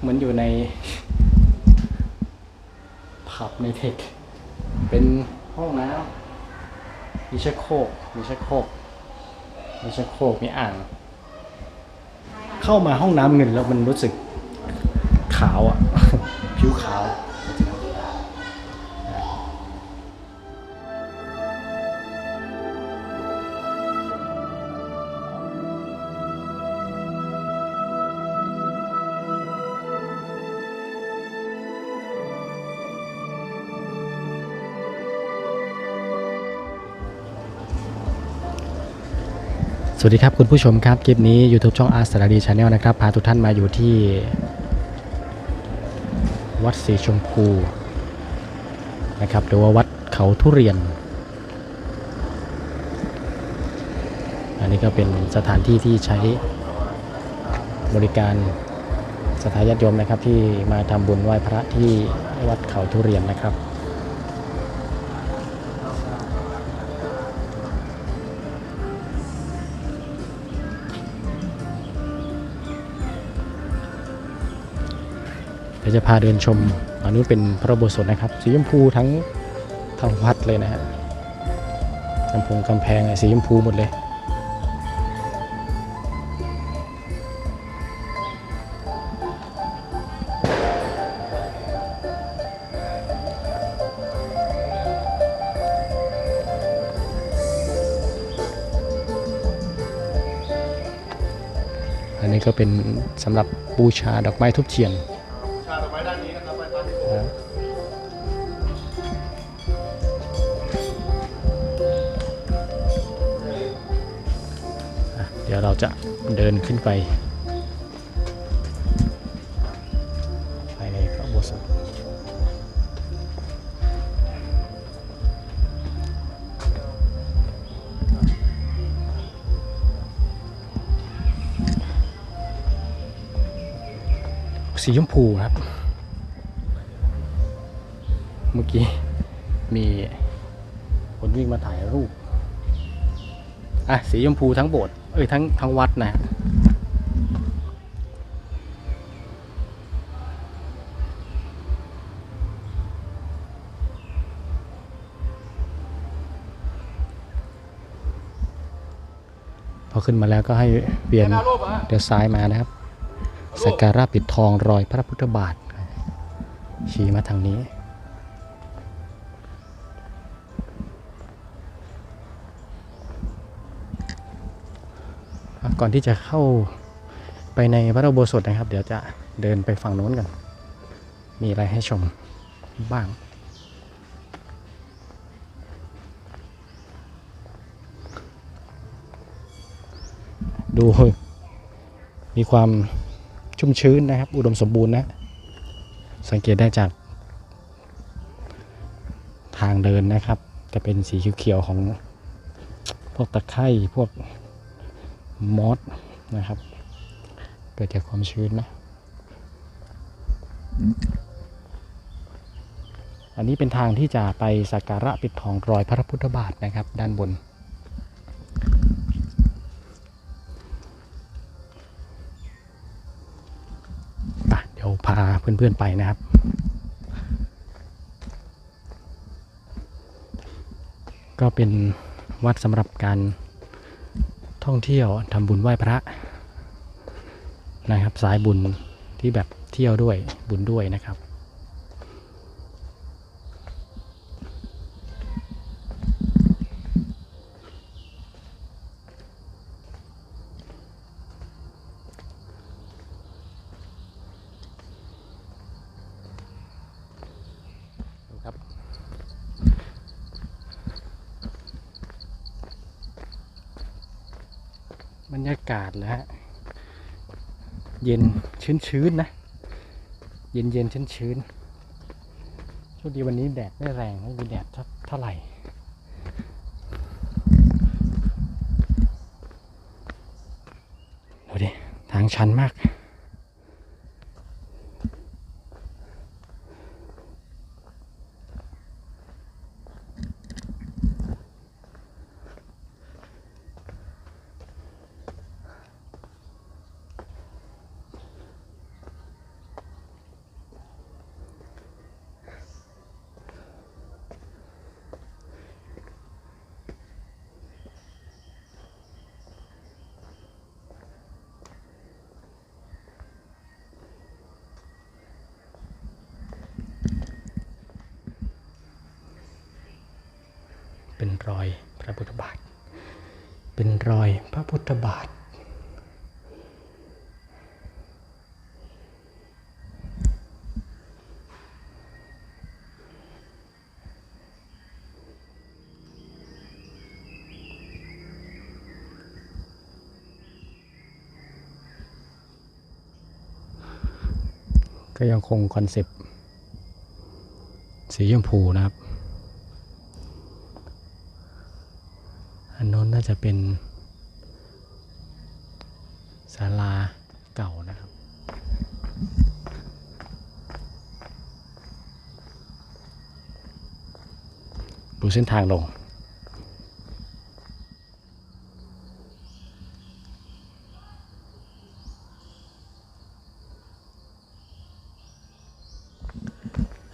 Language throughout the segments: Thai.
เหมือนอยู่ในผับในเทคเป็นห้องน้ำมีชักโครกมีชักโครกมีชักโครกมีอ่าง เข้ามาห้องน้ำเงินแล้วมันรู้สึกขาวอะ ผิวขาว สวัสดีครับคุณผู้ชมครับ คลิปนี้ YouTube ช่องอาร์สารดีชาแนลนะครับ พาทุกท่านมาอยู่ที่ วัดสีชมพูนะครับหรือว่าวัดเขาทุเรียน อันนี้ก็เป็นสถานที่ที่ใช้บริการสถานญาติโยมนะครับที่มาทำบุญไหว้พระที่วัดเขาทุเรียนนะครับ ดี๋ยวจะพาเดินชมอันนู้นเป็นพระโบสถนะครับ สีชมพูทั้งทั้งวัดเลยนะฮะกำพงกำแพงอะสีชมพูหมดเลย อันนี้ก็เป็นสำหรับบูชาดอกไม้ทุบเทียน ชาดอไม้ด้านนี้นะครับไปทางที่ผมอะเดี๋ยวเราจะเดินขึ้นไป สีชมพูครับ เมื่อกี้มีคนวิ่งมาถ่ายรูป อะ สีชมพูทั้งโบสถ์เอ้ยทั้งทั้งวัดนะพอขึ้นมาแล้วก็ให้เปลี่ยนหน้ารูปอะเดี๋ยวซ้ายมานะครับ สักการะปิดทองรอยพระพุทธบาท ชี้มาทางนี้ ก่อนที่จะเข้าไปในพระโบสถนะครับ เดี๋ยวจะเดินไปฝั่งโน้นกัน มีอะไรให้ชมบ้างดูมีความ ชุ่มชื้นนะครับ อุดมสมบูรณ์นะ สังเกตได้จาก ทางเดินนะครับ จะเป็นสีเขียวๆของพวกตะไคร่พวกมอสนะครับ เกิดจากความชื้นนะ อันนี้เป็นทางที่จะไปสักการะปิดทองรอยพระพุทธบาทนะครับ ด้านบน เพื่อนๆไปนะครับ ก็เป็นวัดสำหรับการท่องเที่ยวทำบุญไหว้พระนะครับ สายบุญที่แบบเที่ยวด้วยบุญด้วยนะครับ ดูครับ บรรยากาศแล้วฮะ เย็นชื้นชื้นๆนะ เย็นเย็นชื้นชื้นโชคดีวันนี้แดดไม่แรงไม่มีแดดเท่าเท่าไหร่ดูดิทางชันมาก พ ระพุทธบาท เป็นรอยพระพุทธบาท ก็ยังคงคอนเซปต์สีชมพูนะครับ อั น่าจะเป็นศาลาเก่านะครับ ดูเส้นทางลง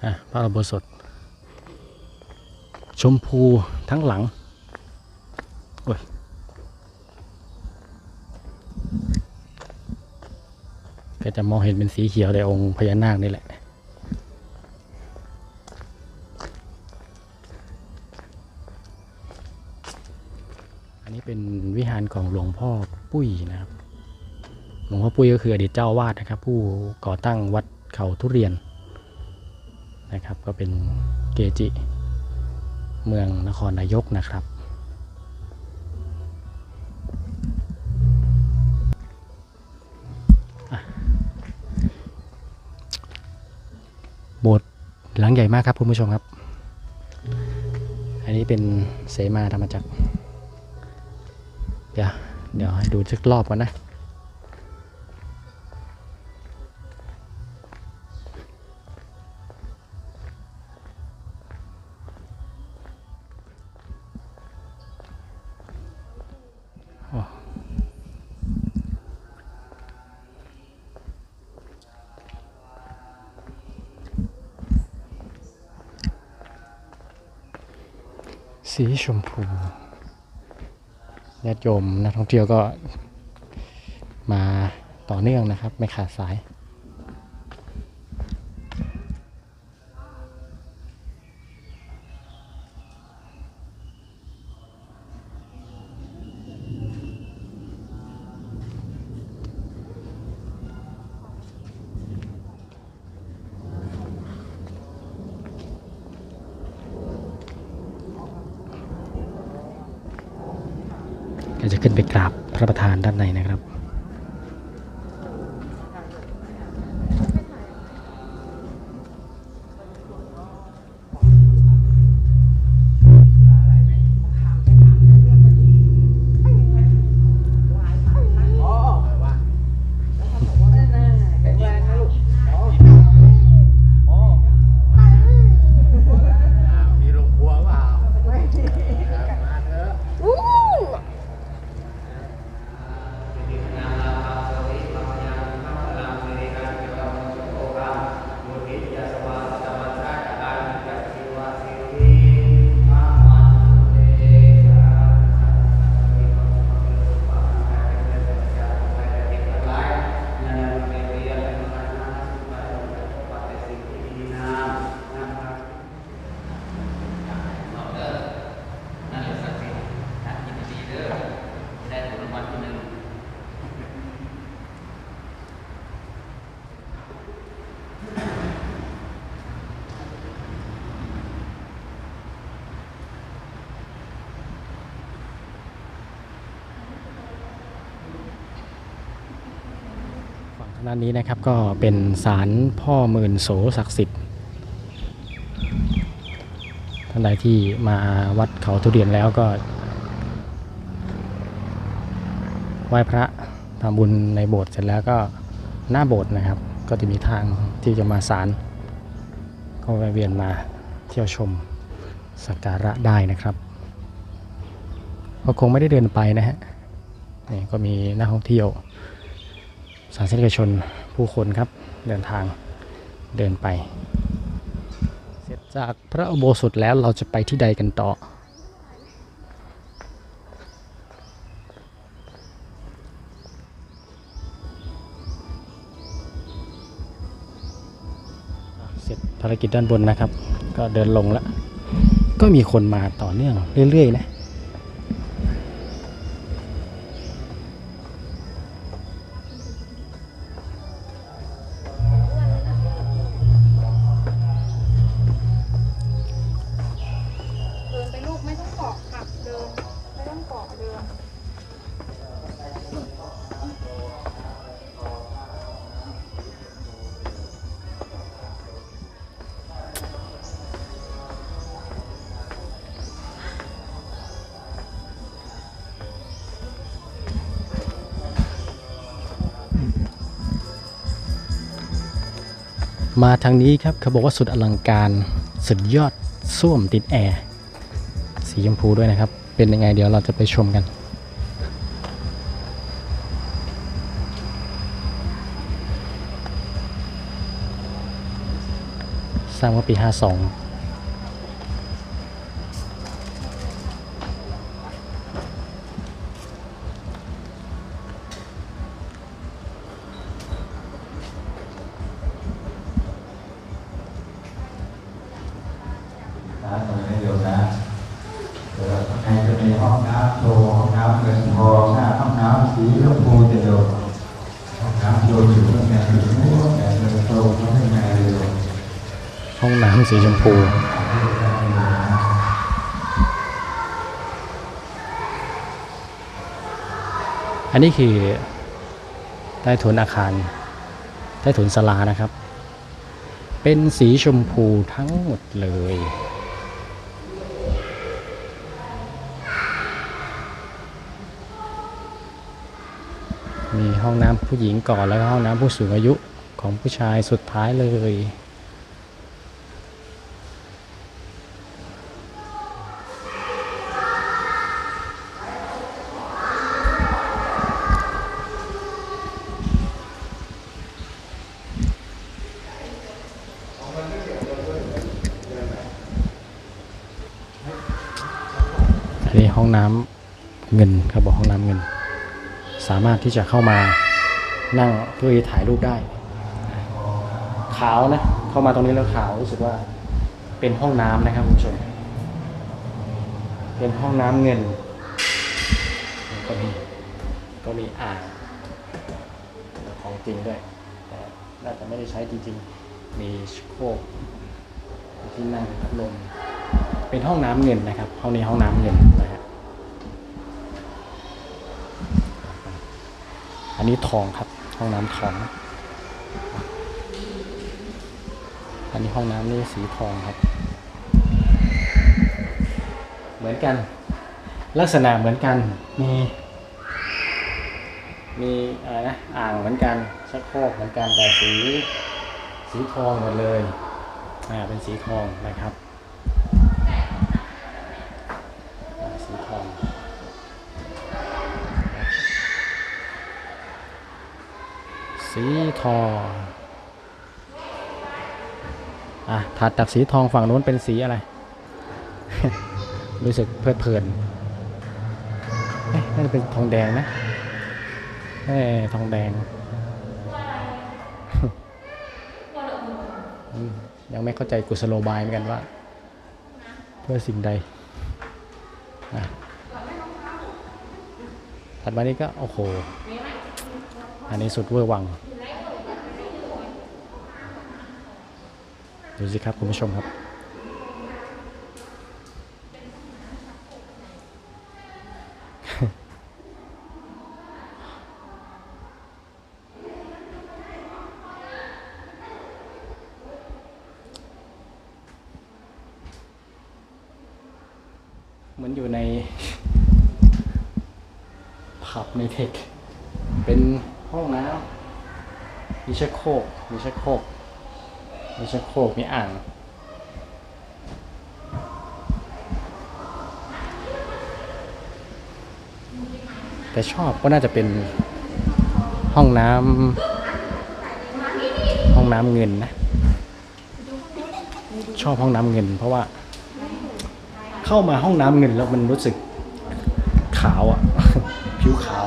อะพระอุโบสถชมพูทั้งหลัง โอ้ยก็จะมองเห็นเป็นสีเขียวในองค์พญานาคนี่แหละ อันนี้เป็นวิหารของหลวงพ่อปุ้ยนะครับ หลวงพ่อปุ้ยก็คืออดีตเจ้าอาวาดนะครับ ผู้ก่อตั้งวัดเขาทุเรียนนะครับ ก็เป็นเกจิ เมืองนครนายกนะครับ หลังใหญ่มากครับคุณผู้ชมครับ อันนี้เป็นเสมาธรรมจักร เดี๋ยวเดี๋ยวให้ดูสักรอบก่อนนะ สีชมพูญาติโยมนักท่องเที่ยวก็มาต่อเนื่องนะครับ ไม่ขาดสาย ก็จะขึ้นไปกราบพระประธานด้านในนะครับ ด้านนี้นะครับก็เป็นศาลพ่อหมื่นโสศักดิ์สิทธิ์ท่านใดที่มาวัดเขาทุเรียนแล้วก็ไหว้พระทำบุญในโบสถ์เสร็จแล้วก็หน้าโบสถ์นะครับ ก็จะมีทางที่จะมาศาลก็แวะเวียนมาเที่ยวชมสักการะได้นะครับก็คงไม่ได้เดินไปนะฮะนี่ก็มีนักท่องเที่ยว สาธารณชนผู้คนครับเดินทางเดินไป เสร็จจากพระอุโบสถแล้วเราจะไปที่ใดกันต่อ เสร็จภารกิจด้านบนนะครับ ก็เดินลงแล้ว ก็มีคนมาต่อเนื่องเรื่อยๆนะ มาทางนี้ครับเขาบอกว่าสุดอลังการสุดยอดส้วมติดแอร์สีชมพูด้วยนะครับ เป็นยังไงเดี๋ยวเราจะไปชมกัน สร้างเมื่อปี 52 ตรงนี้เดียนะเดี๋ยวใครจะมีห้องน้ำโชว์ห้องน้ำเงินทองหน้าห้องน้ำสีชมพูจะเดียวห้องน้ำโยนอยู่ข้างในอยู่นู้นแต่เงินโตข้างในเดียวห้องน้ำสีชมพูอันนี้คือใต้ถุนอาคารใต้ถุนศาลานะครับ เป็นสีชมพูทั้งหมดเลย มีห้องน้ำผู้หญิงก่อนแล้วก็ห้องน้ำผู้สูงอายุของผู้ชายสุดท้ายเลยอันนี้ห้องน้ำเงินครับบอกห้องน้ำเงิน สามารถที่จะเข้ามานั่งเพื่อถ่ายรูปได้ ขาวนะ เข้ามาตรงนี้แล้วขาวรู้สึกว่าเป็นห้องน้ำนะครับคุณผู้ชมเป็นห้องน้ำเงิน ก็มีก็มีอ่างของจริงด้วยแต่น่าจะไม่ได้ใช้จริงๆ มีชโคกมีที่นั่งพัดลมเป็นห้องน้ำเงินนะครับห้องนี้ห้องน้ำเงินนะฮะ อันนี้ทองครับ ห้องน้ำทอง อันนี้ห้องน้ำนี่สีทองครับ เหมือนกัน ลักษณะเหมือนกัน มี มีอะไรนะ อ่างเหมือนกันชักโครกเหมือนกันแต่สี สีทองหมดเลย อ่า เป็นสีทองนะครับอ่าสีทอง สี ทองอะถัดจากสีทองฝั่งนู้นเป็นสีอะไร รู้สึกเพลิดเพลินน่าจะเป็นทองแดงนะเอ๊ะทองแดง ยังไม่เข้าใจกุศโลบายเหมือนกันว่า เพื่อสิ่งใดถัดมานี้ก็ โอ้โห อันนี้สุดเวอร์วัง ดูสิครับคุณผู้ชมครับ เหมือนอยู่ใน ผับในเทค เป็นห้องน้ำมีชักโครกมีชักโครก มีชักโครกมีอ่าง แต่ชอบก็น่าจะเป็นห้องน้ำห้องน้ำเงินนะ ชอบห้องน้ำเงิน เพราะว่า เข้ามาห้องน้ำเงินแล้วมันรู้สึกขาวอะ่ะ ผิวขาว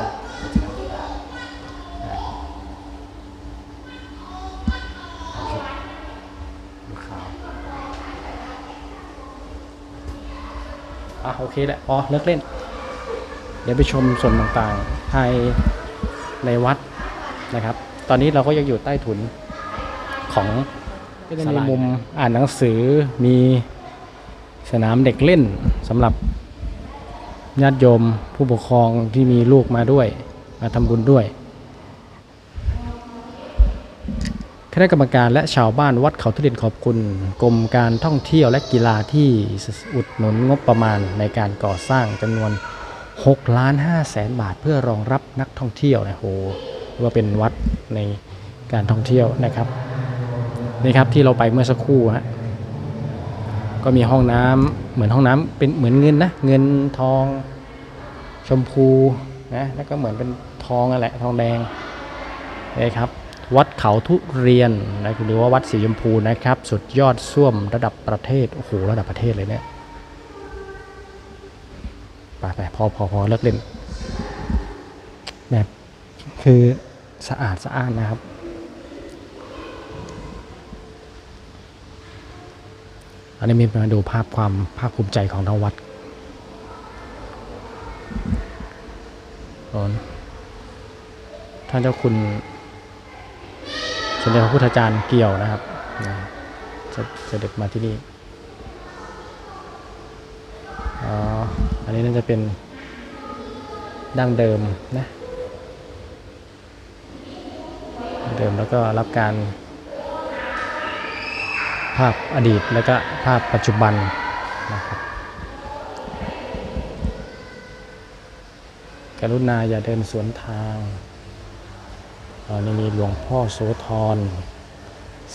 ผิวขาว อะโอ เคแหละพอเลิกเล่น เดี๋ยวไปชมส่วนต่างๆภายในวัดนะครับ ตอนนี้เราก็ยังอยู่ใต้ถุนของก็จะมีมุมอ่านหนังสือมีสนามเด็กเล่นสำหรับญาติโยมผู้ปกครองที่มีลูกมาด้วย มาทำบุญด้วย คณะกรรมการและชาวบ้านวัดเขาทุเรียนขอบคุณกรมการท่องเที่ยวและกีฬาที่อุดหนุนงบประมาณในการก่อสร้างจำนวน6ล้าน5แสนบาท เพื่อรองรับนักท่องเที่ยวนะโหว่าเป็นวัดในการท่องเที่ยวนะครับนี่ครับที่เราไปเมื่อสักครู่ฮะก็มีห้องน้ำเหมือนห้องน้ำเป็นเหมือนเงินนะเงินทองชมพูนะแล้วก็เหมือนเป็นทองนั่นแหละทองแดงนี่ครับ วัดเขาทุเรียนนะหรือว่าวัดสีชมพูนะครับ สุดยอดส้วมระดับประเทศ โอ้โห ระดับประเทศเลยเนี่ย ไปไปพอพอพอเลิกเล่นแบบคือสะอาดสะอานนะครับ อันนี้มีมาดูภาพความภาคภูมิใจของทางวัดท่านเจ้าคุณ สมเด็จพระพุทธจารย์เกี่ยวนะครับนะจะเสด็จมาที่นี่อ๋ออันนี้น่าจะเป็นดั้งเดิมนะเดิมแล้วก็รับการภาพอดีตแล้วก็ภาพปัจจุบันนะครับกรุณาอย่าเดินสวนทาง นนี้มีหลวงพ่อโสธร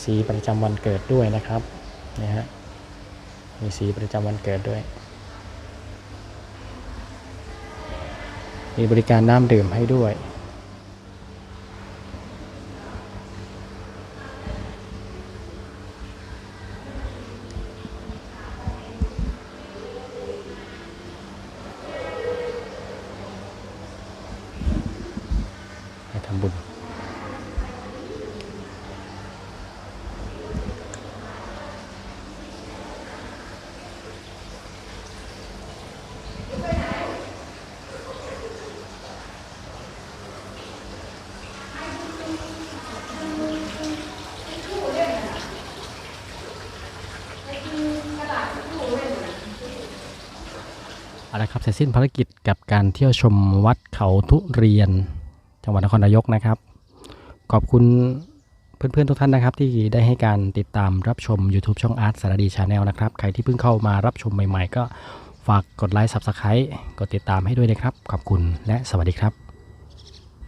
สีประจำวันเกิดด้วยนะครับนี่ฮะมีสีประจำวันเกิดด้วย มีบริการน้ำดื่มให้ด้วย ให้ทำบุญ เอาละครับเสร็จสิ้นภารกิจกับการเที่ยวชมวัดเขาทุเรียน จังหวัดนครนายกนะครับ ขอบคุณเพื่อนๆทุกท่านนะครับ ที่ได้ให้การติดตามรับชม YouTube ช่องอาร์ตสารดีชาแนลนะครับ ใครที่เพิ่งเข้ามารับชมใหม่ ๆ ก็ฝากกดไลค์ Subscribe กดติดตามให้ด้วยนะครับ ขอบคุณและสวัสดีครับ